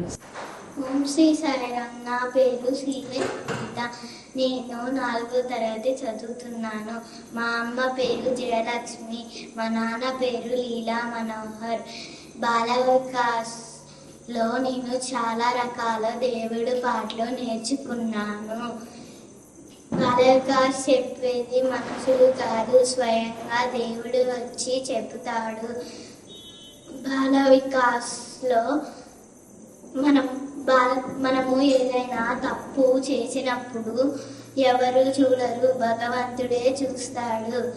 ఓం శ్రీ సాయిరామ్ నా పేరు శ్రీవేత నేను నాలుగో తరగతి చదువుతున్నాను. మా అమ్మ పేరు జయలక్ష్మి. మా నాన్న పేరు లీలా మనోహర్. బాలవికాస్లో నేను చాలా రకాల దేవుడు పాటలు నేర్చుకున్నాను. బాలవికాస్ చెప్పేది మనుషులు కాదు స్వయంగా దేవుడు వచ్చి చెప్తాడు బాల వికాస్లో మనం బాల మనము ఏదైనా తప్పు చేసినప్పుడు ఎవరు చూడరు భగవంతుడే చూస్తాడు.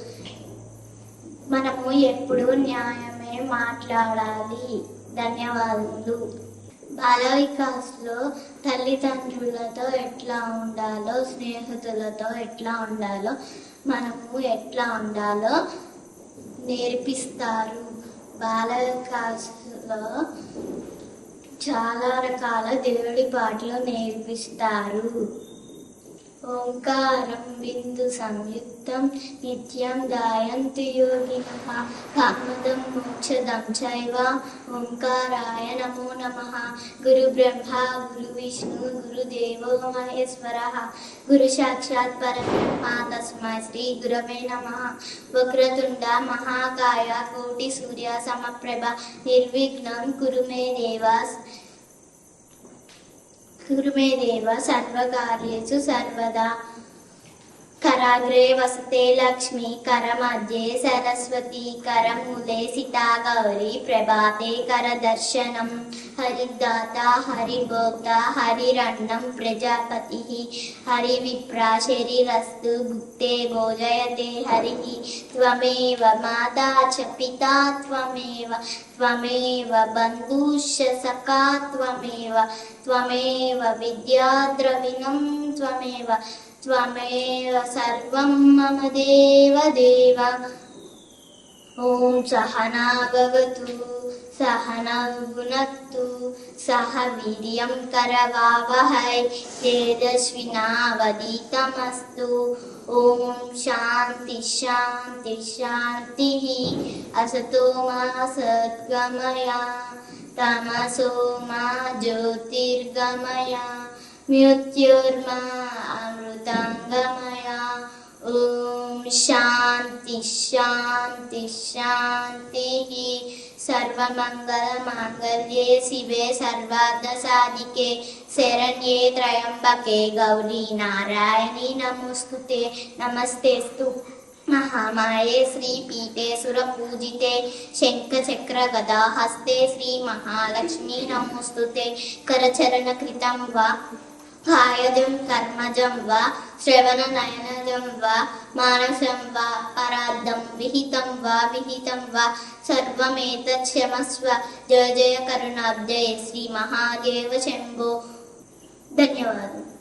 మనము ఎప్పుడు న్యాయమే మాట్లాడాలి. ధన్యవాదాలు బాల వికాస్లో తల్లిదండ్రులతో ఎట్లా ఉండాలో స్నేహితులతో ఎట్లా ఉండాలో మనము ఎట్లా ఉండాలో నేర్పిస్తారు. బాల వికాస్లో చాలా రకాల దేవుడి పాటలు నేర్పిస్తారు. ओङ्कारं बिन्दुसंयुक्तं नित्यं गायन्ति योगिनः कामदं मोक्षदं चैव ओङ्काराय नमो नमः गुरुब्रह्मा गुरुविष्णु गुरुदेवो महेश्वरः गुरुसाक्षात् परब्रह्मा तस्मै श्रीगुरवे नमः वक्रतुण्डा महाकाय कोटिसूर्या समप्रभा निर्विघ्नं मे देवास् කෘමේ දේවා සර්වකාර්යේසු සර්වදා कराग्रे वसते लक्ष्मी करमध्ये सरस्वती करमूले सीता गौरी प्रभाते करदर्शनं। हरिदाता हरिभोक्ता हरिरण्णं प्रजापतिः। हरिविप्रा शरीरस्तु भुप्ते भोजयते हरिः। त्वमेव माता च पिता त्वमेव त्वमेव बन्धुश्च सखा त्वमेव त्वमेव विद्याद्रविणं त्वमेव त्वमेव सर्वं मम देवदेव। ॐ सहना भवतु सहना सह वीर्यं करवावहै तेजस्विनावदितमस्तु ॐ शान्ति शान्ति शान्तिः असतो मा सद्गमया तमसो मा ज्योतिर्गमया मृत्युर्मा अमृताङ्गमय ॐ शान्ति शान्ति शान्तिः सर्वमङ्गलमाङ्गल्ये शिवे सर्वार्धसाधिके शरण्ये त्र्यम्बके गौरी नारायणी नमोऽस्तुते नमस्तेऽस्तु महामाये श्रीपीठे सुरपूजिते शङ्खचक्रगदा हस्ते श्रीमहालक्ष्मी नमोऽस्तुते करचरणकृतं वा कायजं कर्मजं वा श्रवणनयनजं वा मानसं वा पराब्धं विहितं वा विहितं वा सर्वमेतत् क्षमस्व जय जय करुणाब्जय श्रीमहादेव शम्भो धन्यवादः